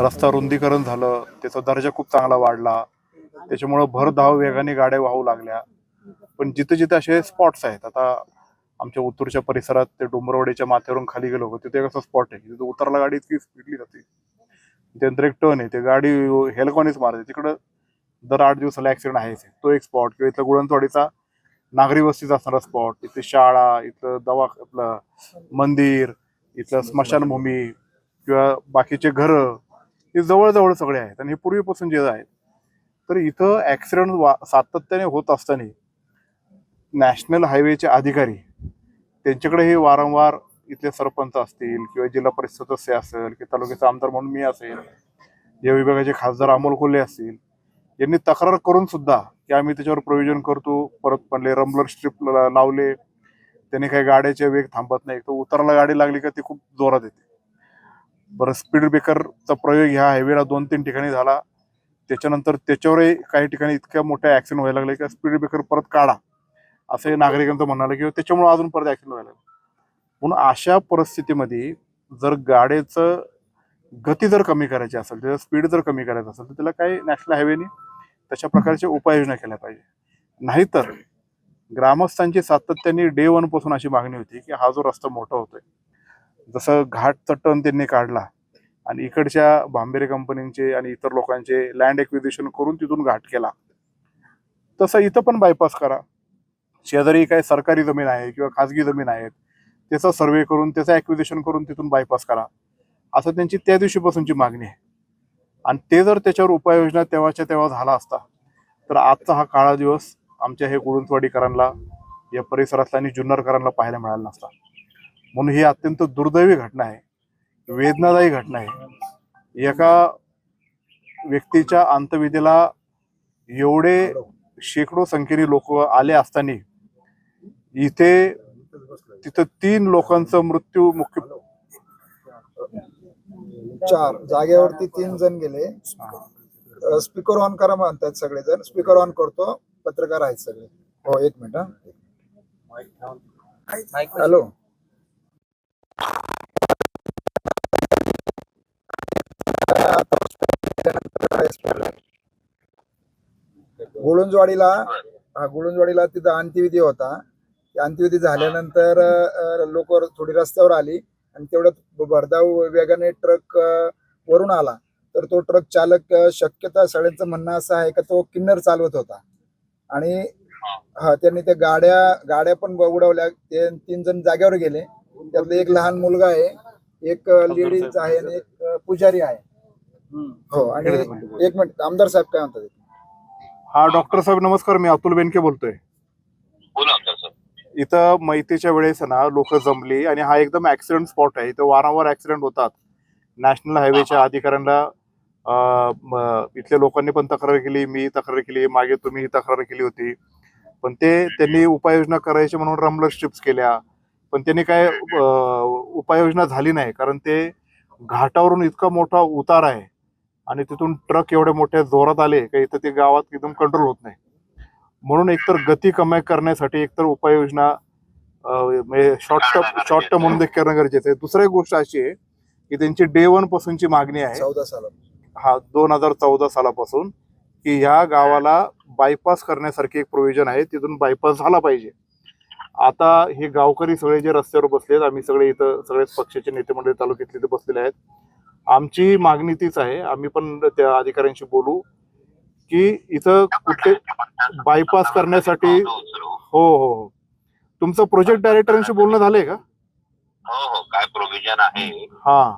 रस्ता रुंदीकरण झालं त्याचा दर्जा खूप चांगला वाढला. त्याच्यामुळं भर धाव वेगाने गाड्या वाहू लागल्या. पण जिथे जिथे असे स्पॉट्स आहेत आता आमच्या उत्तरच्या परिसरात ते डोंबरवाडीच्या माथ्यावरून खाली गेलो होतो तिथे कसं स्पॉट आहे तिथे उतरला गाडी इतकी स्पीडली जाते. त्यानंतर एक टर्न आहे ते गाडी हेलकॉनीच मारते. तिकडं दर आठ दिवसाला ऍक्सिडेंट आहेच आहे. तो एक स्पॉट किंवा इथला गुळणतवाडीचा नागरी वस्तीचा असणारा स्पॉट इथे शाळा इथलं दवा आपलं मंदिर इथलं स्मशानभूमी किंवा बाकीचे घरं हे जवळजवळ सगळे आहेत आणि हे पूर्वीपासून जे आहेत. तर इथं ऍक्सिडेंट वा सातत्याने होत असताना नॅशनल हायवेचे अधिकारी त्यांच्याकडे हे वारंवार इथले सरपंच असतील किंवा जिल्हा परिषद सदस्य असेल किंवा तालुक्याचा आमदार म्हणून मी असेल या विभागाचे खासदार अमोल कोल्हे असतील यांनी तक्रार करून सुद्धा की आम्ही त्याच्यावर प्रोव्हिजन करतो परत म्हणले रमलर स्ट्रीप लावले त्याने काही गाड्याचे वेग थांबत नाही तर उतरायला गाडी लागली का ती खूप जोरात येते. बरं स्पीड ब्रेकरचा प्रयोग ह्या हायवेला दोन तीन ठिकाणी झाला. त्याच्यानंतर त्याच्यावरही काही ठिकाणी इतक्या मोठ्या ऍक्सिडेंट व्हायला लागले की स्पीड ब्रेकर परत काढा असं हे नागरिकांचं म्हणालं किंवा हो, त्याच्यामुळे अजून परत ऍक्सिडेंट व्हायला लागले. म्हणून अशा परिस्थितीमध्ये जर गाड्याचं गती जर कमी करायची असेल त्याचं स्पीड जर कमी करायचं असेल तर त्याला काही नॅशनल हायवेने तशा प्रकारच्या उपाययोजना केल्या पाहिजे. नाहीतर ग्रामस्थांची सातत्याने डे वनपासून अशी मागणी होती की हा जो रस्ता मोठा होतोय जसं घाटचा टन त्यांनी काढला आणि इकडच्या भांबेरे कंपनीचे आणि इतर लोकांचे लँड एक्विजिशन करून तिथून घाट केला. तसं इथं पण बायपास करा. शेजारी काय सरकारी जमीन आहे किंवा खाजगी जमीन आहेत त्याचा सर्वे करून त्याचं ॲक्विजिशन करून तिथून बायपास करा. असं त्यांची त्या दिवशीपासूनची मागणी आहे. आणि ते जर त्याच्यावर उपाययोजना तेव्हाच्या तेव्हा झाला असता तर आजचा हा काळा दिवस आमच्या हे गुळुंतवाडीकरांना या परिसरातल्या आणि जुन्नरकरांना पाहायला मिळाला नसता. म्हणून ही अत्यंत दुर्दैवी घटना आहे. वेदनादायी घटना आहे. एका व्यक्तीच्या अंतविधीला एवढे शेकडो संख्येने लोक आले असताना इथे तिथं तीन लोकांचा मृत्यू मुख्य चार. जागेवरती तीन जण गेले. स्पीकर ऑन करा म्हणतात सगळेजण. स्पीकर ऑन करतो. पत्रकार आहेत सगळे. हो एक मिनिट हॅलो गुळुंजवाडीला हा गुळुंजवाडीला तिथं अंत्यविधी होता. अंत्यविधी झाल्यानंतर लोक थोडी रस्त्यावर आली आणि तेवढ्यात भरधाव वेगाने ट्रक वरून आला. तर तो ट्रक चालक शक्यता सगळ्यांचं म्हणणं असं आहे का तो किन्नर चालवत होता. आणि हा त्यांनी त्या गाड्या गाड्या पण उडवल्या. ते तीन जण जागेवर गेले. त्यातलं एक लहान मुलगा आहे एक लेडीज आहे आणि एक पुजारी आहे. हो आणि एक मिनिट आमदार साहेब काय म्हणतात? हा डॉक्टर साहेब नमस्कार मी अतुल बेनके बोलतोय. बोला आमदार सर इथं मैतीच्या वेळेस ना लोक जमली आणि हा एकदम ऍक्सिडेंट स्पॉट आहे. इथं वारंवार ऍक्सिडेंट होतात. नॅशनल हायवेच्या अधिकाऱ्यांना इथल्या लोकांनी पण तक्रार केली मी तक्रार केली मागे तुम्ही ही तक्रार केली होती. पण ते त्यांनी उपाययोजना करायची म्हणून रमलर स्ट्रिप्स केल्या. पण त्यांनी काय उपाययोजना झाली नाही. कारण ते घाटावरून इतका मोठा उतार आहे आणि तिथून ट्रक एवढ्या मोठ्या जोरात आले का इथं ते गावात एकदम कंट्रोल होत नाही. म्हणून एकतर गती कमी करण्यासाठी एकतर उपाययोजना शॉर्ट टर्म शॉर्ट टर्म म्हणून देखील करणं गरजेचं आहे. दुसरी एक गोष्ट अशी आहे की त्यांची डे वन पासूनची मागणी आहे. चौदा साला हा दोन हजार चौदा सालापासून की ह्या गावाला बायपास करण्यासारखी एक प्रोव्हिजन आहे. तिथून बायपास झाला पाहिजे. आता हे गावकरी सगळे जे रस्त्यावर बसलेत आम्ही सगळे इथं सगळेच पक्षाचे नेते मंडळी तालुक्यातले इथे बसलेले आहेत. आमची मागणी तीच आहे आम्ही पण त्या अधिकाऱ्यांशी बोलू की इथं कुठले बायपास करण्यासाठी. हो हो हो. तुमचं प्रोजेक्ट डायरेक्टरांशी बोलणं झालंय का? हो हो. काय प्रोव्हिजन आहे? हा.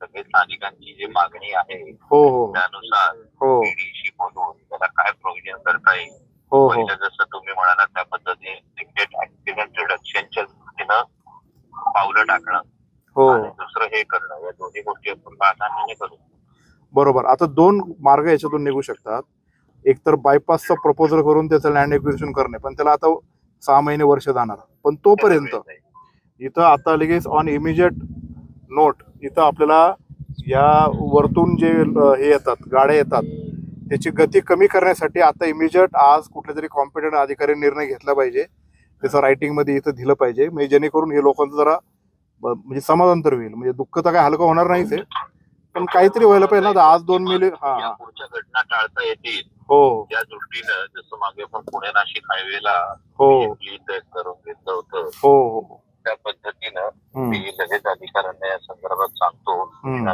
सगळे स्थानिकांची जी मागणी आहे हो हो. त्यानुसार हो. बोलून त्याला काय प्रोव्हिजन करता येईल? हो हो. जसं तुम्ही म्हणालात त्या पद्धतीने ऍक्सिडेंट रिडक्शनच्या दृष्टीनं पावलं टाकणं हो. आणि दुसरं हे करणं. या दोन्ही गोष्टी आपण प्राधान्याने करू. बरोबर. आता दोन मार्ग याच्यातून निघू शकतात. एक तर बायपासचा प्रपोजल करून त्याचं लँड एक्विजिशन करणे पण त्याला आता सहा महिने वर्ष जाणार. पण तोपर्यंत इथं आता लगेच ऑन इमिजिएट नोट इथं आपल्याला या वरतून जे हे येतात गाड्या येतात त्याची गती कमी करण्यासाठी आता इमिजिएट आज कुठल्या तरी कॉम्पिटंट अधिकारी निर्णय घेतला पाहिजे. त्याचं रायटिंगमध्ये इथं दिलं पाहिजे. म्हणजे जेणेकरून हे लोकांचं जरा म्हणजे समाधान तर होईल. म्हणजे दुःख तर काय हलकं होणार नाहीच आहे. पण काहीतरी व्हायला पाहिजे ना आज दोन मिली हा. पुढच्या घटना टाळता येतील. हो. या दृष्टीनं जसं मागे पण पुणे नाशिक हायवेला हो. करून घेतलं होतं. हो हो. त्या पद्धतीनं मी लगेच अधिकाऱ्यांना या संदर्भात सांगतो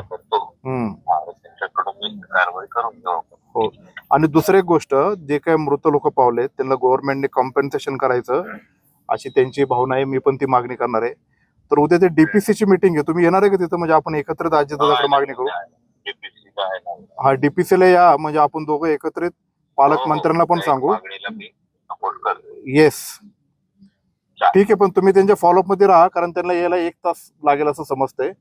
करतो. त्यांच्याकडून मी कारवाई करून घेऊ. आणि दुसरी एक गोष्ट जे काही मृत लोक पावले त्यांना गव्हर्नमेंटने कॉम्पेन्सेशन करायचं अशी त्यांची भावना आहे मी पण ती मागणी करणार आहे. तर उद्या ते डीपीसीची मीटिंग आहे. तुम्ही येणार आहे का तिथं? म्हणजे आपण एकत्रित दादाकडे मागणी करू. हा डीपीसीला या. म्हणजे आपण दोघं एकत्रित. पालकमंत्र्यांना पण हो, सांगू. मी सपोर्ट करतो. येस ठीक आहे पण तुम्ही त्यांच्या फॉलोअपमध्ये राहा कारण त्यांना यायला एक तास लागेल असं समजतंय.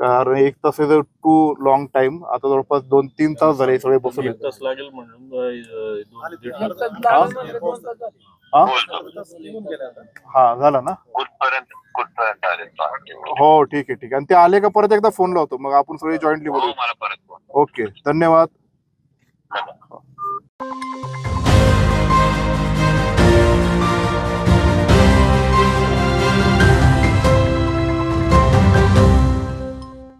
कारण एक तास इज टू लॉंग टाइम आता जवळपास दोन तीन तास झाले हे सगळे बसून. एक तास लागेल म्हणून तास. हा? हा झाला ना? हो ठीक आहे ठीक आहे. आणि ते आले का परत एकदा फोन लावतो. मग आपण सगळे जॉईंटली हो बोलू बोल. ओके धन्यवाद. धन्यवाद.